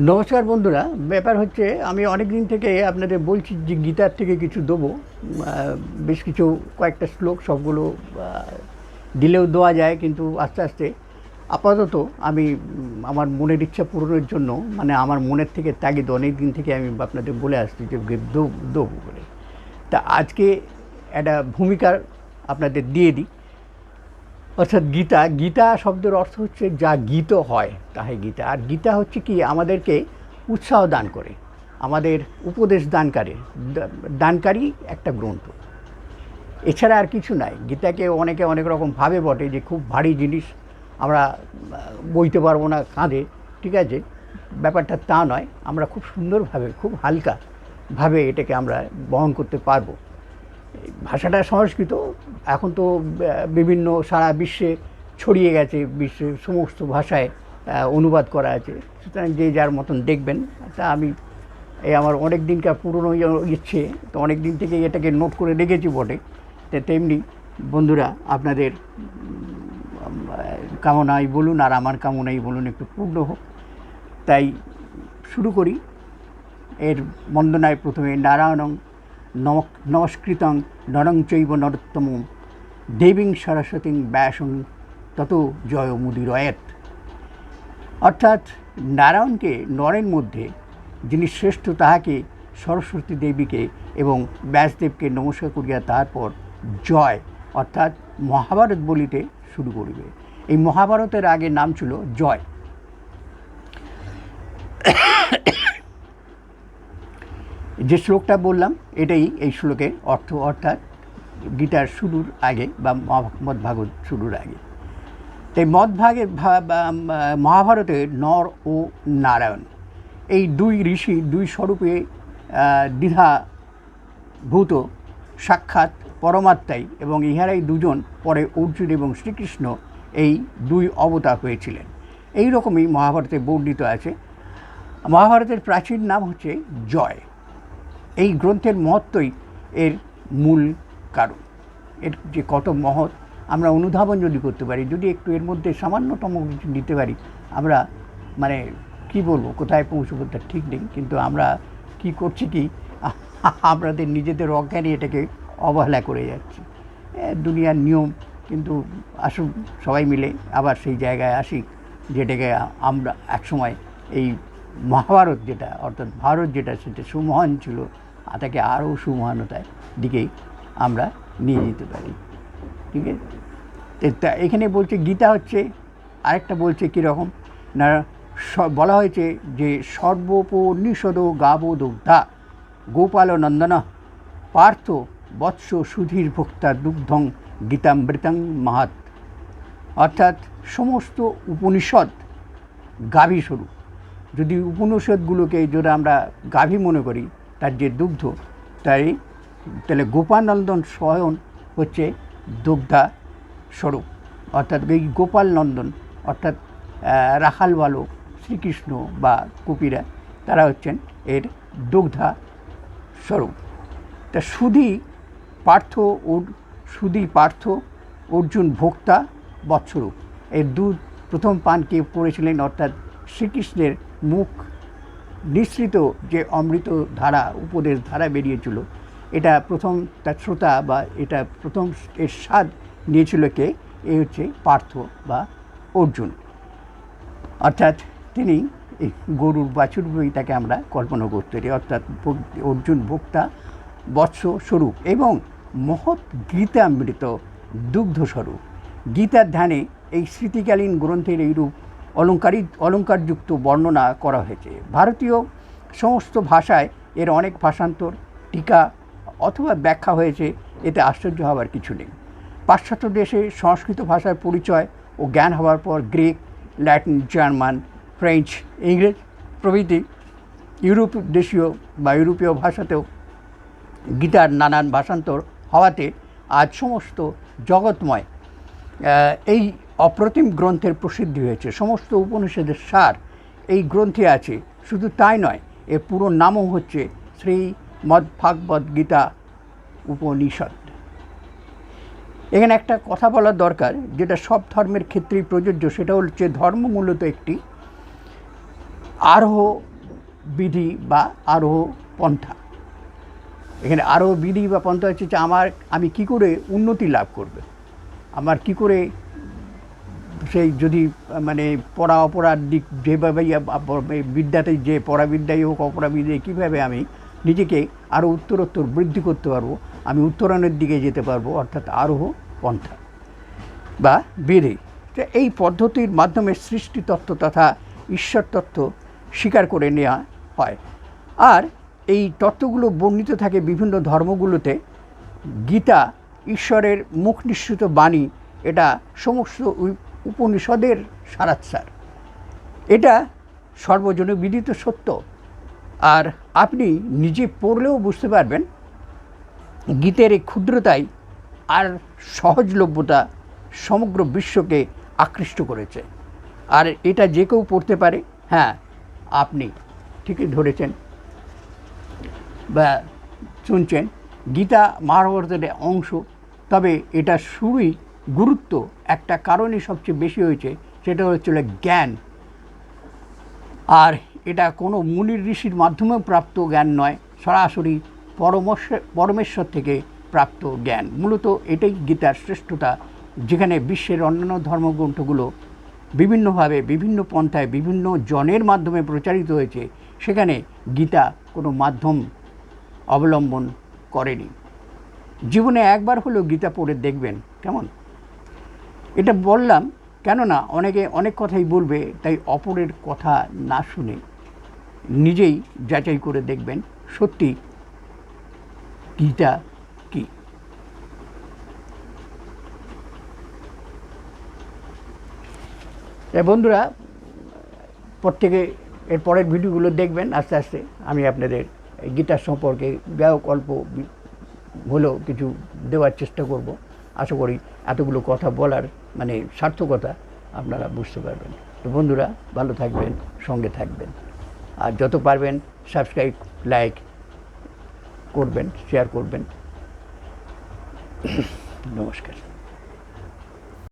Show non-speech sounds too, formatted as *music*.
নমস্কার বন্ধুরা, ব্যাপার হচ্ছে আমি অনেক দিন থেকে আপনাদের বলছি যে গীতার থেকে কিছু দেবো। বেশ কিছু কয়েকটা শ্লোক সবগুলো দিলেও দেওয়া যায় কিন্তু আস্তে আস্তে। আপাতত আমি আমার মনের ইচ্ছা পূরণের জন্য মানে আমার মনের থেকে তাগিদ অনেক দিন থেকে আমি আপনাদের বলে আসছি যে দেবো বলে। তা আজকে একটা ভূমিকার আপনাদের দিয়ে দিই। অর্থাৎ গীতা গীতা শব্দের অর্থ হচ্ছে যা গীত হয়, তাহে গীতা। আর গীতা হচ্ছে কি? আমাদেরকে উৎসাহ দান করে, আমাদের উপদেশ দানকারী দানকারী একটা গ্রন্থ। এছাড়া আর কিছু নাই। গীতাকে অনেকে অনেক রকম ভাবে বটে যে খুব ভারী জিনিস, আমরা বইতে পারব না, কাঁধে, ঠিক আছে? ব্যাপারটা তা নয়। আমরা খুব সুন্দরভাবে, খুব হালকা ভাবে এটাকে আমরা বহন করতে পারব। ভাষাটা সংস্কৃত। এখন তো বিভিন্ন সারা বিশ্বে ছড়িয়ে গেছে, বিশ্বের সমস্ত ভাষায় অনুবাদ করা আছে। সুতরাং যে যার মতন দেখবেন, তা আমি এই আমার অনেক দিনকার পুরনো ইচ্ছে, তো অনেক দিন থেকে এটাকে নোট করে রেখেছি বটে। তো তেমনি বন্ধুরা, আপনাদের কামনাই বলুন, আর আমার কামনাই বলুন একটু পূর্ণ হোক। তাই শুরু করি। এর বন্দনায় প্রথমে নারায়ণং নম নমস্কৃতং নরং চৈব নরোত্তম দেবীং সরস্বতীং ব্যাসং তত জয় মুদিরয়েত। অর্থাৎ নারায়ণকে নরের মধ্যে, যিনি শ্রেষ্ঠ তাহাকে সরস্বতী দেবীকে এবং ব্যাসদেবকে নমস্কার করিয়া তারপর জয়, অর্থাৎ মহাভারত বলিতে শুরু করিবে। এই মহাভারতের আগে নাম ছিল জয়। যে শ্লোকটা বললাম এটাই এই শ্লোকের অর্থ অর্থাৎ গীতার শুরুর আগে বা মহাভাগবত শুরুর আগে। তাই মদভাগের মহাভারতে নর ও নারায়ণ এই দুই ঋষি দুই স্বরূপে আহ, দ্বিধাভূত সাক্ষাৎ পরমাত্মাই এবং ইহারাই দুজন পরে অর্জুন এবং শ্রীকৃষ্ণ এই দুই অবতার হয়েছিলেন। এই রকমই মহাভারতে বর্ণিত আছে। মহাভারতের প্রাচীন নাম হচ্ছে জয়। এই গ্রন্থের মহত্বই এর মূল কারণ। এর যে কত মহৎ, আমরা অনুধাবন যদি করতে পারি, যদি একটু এর মধ্যে সামান্যতম কিছু নিতে পারি, আমরা মানে কি বলব, কোথায় পৌঁছবো তার ঠিক নেই, কিন্তু আমরা কি করছি কি, *laughs* আমাদের নিজেদের অজ্ঞানে এটাকে অবহেলা করে যাচ্ছি। দুনিয়ার নিয়ম, কিন্তু আসুন সবাই মিলে আবার সেই জায়গায় আসি, যেটাকে আমরা একসময় এই মহাভারত যেটা, অর্থাৎ ভারত যেটা, সেটা সুমহান ছিল তাকে আরও সুমহানতার দিকেই আমরা নিয়ে যেতে পারি। ঠিক আছে? এখানে বলছে, গীতা হচ্ছে, আরেকটা বলছে কীরকম? না বলা হয়েছে যে সর্বোপনিষদ গাবো দুগ্ধা, গোপাল নন্দন, পার্থ বৎস সুধীর ভোক্তা দুগ্ধং গীতামৃতং মাহাত। অর্থাৎ সমস্ত উপনিষদ গাভী স্বরূপ যদি উপনিষদগুলোকে যদি আমরা গাভী মনে করি, তার যে দুগ্ধ, তাই তাহলে গোপালনন্দন স্বয়ং হচ্ছে দুগ্ধা স্বরূপ। অর্থাৎ এই গোপাল নন্দন অর্থাৎ রাখাল বালক শ্রীকৃষ্ণ বা কপিরা, তারা হচ্ছেন এর দুগ্ধা স্বরূপ। তা সুধি পার্থ সুধি পার্থ অর্জুন ভোক্তা বৎসরূপ। এর দু, প্রথম পান কে করেছিলেন অর্থাৎ শ্রীকৃষ্ণের মুখ নিঃসৃত যে অমৃত ধারা, উপদেশ ধারা বেরিয়েছিল, এটা প্রথম তার শ্রোতা বা এটা প্রথম এর স্বাদ নিয়েছিল কে? এ হচ্ছে পার্থ বা অর্জুন। অর্থাৎ তিনি এই গরুর বাছুরই তাকে আমরা কল্পনা করতে পারি। অর্থাৎ অর্জুন ভোক্তা, বৎস স্বরূপ এবং মহৎ গীতামৃত দুগ্ধ স্বরূপ। গীতার ধ্যানে এই স্মৃতিকালীন গ্রন্থের এইরূপ অলঙ্কারী অলঙ্কারযুক্ত বর্ণনা করা হয়েছে। ভারতীয় সমস্ত ভাষায় এর অনেক ভাষান্তর, টিকা অথবা ব্যাখ্যা হয়েছে, এতে আশ্চর্য হওয়ার কিছু নেই। পাশ্চাত্য দেশে সংস্কৃত ভাষার পরিচয় ও জ্ঞান হওয়ার পর গ্রিক, ল্যাটিন, জার্মান, ফ্রেঞ্চ, ইংরেজ প্রভৃতি ইউরোপ দেশীয় বা ইউরোপীয় ভাষাতেও গীতার নানান ভাষান্তর হওয়াতে আজ সমস্ত জগৎময় এই অপ্রতিম গ্রন্থের প্রসিদ্ধি হয়েছে। সমস্ত উপনিষদের সার এই গ্রন্থে আছে। শুধু তাই নয়, এর পুরো নামও হচ্ছে শ্রীমদ্ ভাগবত গীতা উপনিষদ। এখানে একটা কথা বলার দরকার, যেটা সব ধর্মের ক্ষেত্রেই প্রযোজ্য, সেটা হচ্ছে ধর্ম মূলত একটি আরোহ বিধি বা আরোহ পন্থা। এখানে আরও বিধি বা পন্থা হচ্ছে যে আমার, আমি কি করে উন্নতি লাভ করবে? আমার কি করে সেই যদি মানে পড়া অপরার দিক যেভাবেই বিদ্যাতে যে পড়াবিদ্যাই হোক অপরাবিদ্যায় কীভাবে আমি নিজেকে আরও উত্তরোত্তর বৃদ্ধি করতে পারব, আমি উত্তরণের দিকে যেতে পারব, অর্থাৎ আরোহ পন্থা বা তো এই পদ্ধতির মাধ্যমে সৃষ্টি তত্ত্ব তথা ঈশ্বর তত্ত্ব স্বীকার করে নেওয়া হয়। আর এই তত্ত্বগুলো বর্ণিত থাকে বিভিন্ন ধর্মগুলোতে। গীতা, ঈশ্বরের মুখ নিঃসৃত বাণী, এটা সমস্ত উপনিষদের সারাৎসার। এটা সর্বজন বিদিত সত্য। আর আপনি নিজে পড়লেও বুঝতে পারবেন, গীতের এই ক্ষুদ্রতাই আর সহজলভ্যতা সমগ্র বিশ্বকে আকৃষ্ট করেছে। আর এটা যে কেউ পড়তে পারে হ্যাঁ আপনি ঠিকই ধরেছেন বা শুনছেন, গীতা মহাভারতের অংশ। তবে এটা শুরুই গুরুত্ব একটা কারণে সবচেয়ে বেশি হয়েছে, সেটা হচ্ছিল জ্ঞান। আর এটা কোনো মুনির ঋষির মাধ্যমেও প্রাপ্ত জ্ঞান নয়, সরাসরি পরমেশ্বর পরমেশ্বর থেকে প্রাপ্ত জ্ঞান। মূলত এটাই গীতার শ্রেষ্ঠতা, যেখানে বিশ্বের অন্যান্য ধর্মগ্রন্থগুলো বিভিন্নভাবে, বিভিন্ন পন্থায়, বিভিন্ন জনের মাধ্যমে প্রচারিত হয়েছে, সেখানে গীতা কোনো মাধ্যম অবলম্বন করেনি। জীবনে একবার হলেও গীতা পড়ে দেখবেন, কেমন? এটা বললাম কেননা অনেকে অনেক কথাই বলবে, তাই অপরের কথা না শুনে নিজেই যাচাই করে দেখবেন সত্যি গীতা কি। বন্ধুরা, প্রত্যেকে এর পরের ভিডিওগুলো দেখবেন আস্তে আস্তে। আমি আপনাদের গীতার সম্পর্কে ব্যাপক অল্প হলেও কিছু দেওয়ার চেষ্টা করব। আশা করি এতগুলো কথা বলার মানে সার্থকতা আপনারা বুঝতে পারবেন। তো বন্ধুরা, ভালো থাকবেন, সঙ্গে থাকবেন। আর যত পারবেন সাবস্ক্রাইব, লাইক করবেন, শেয়ার করবেন। নমস্কার।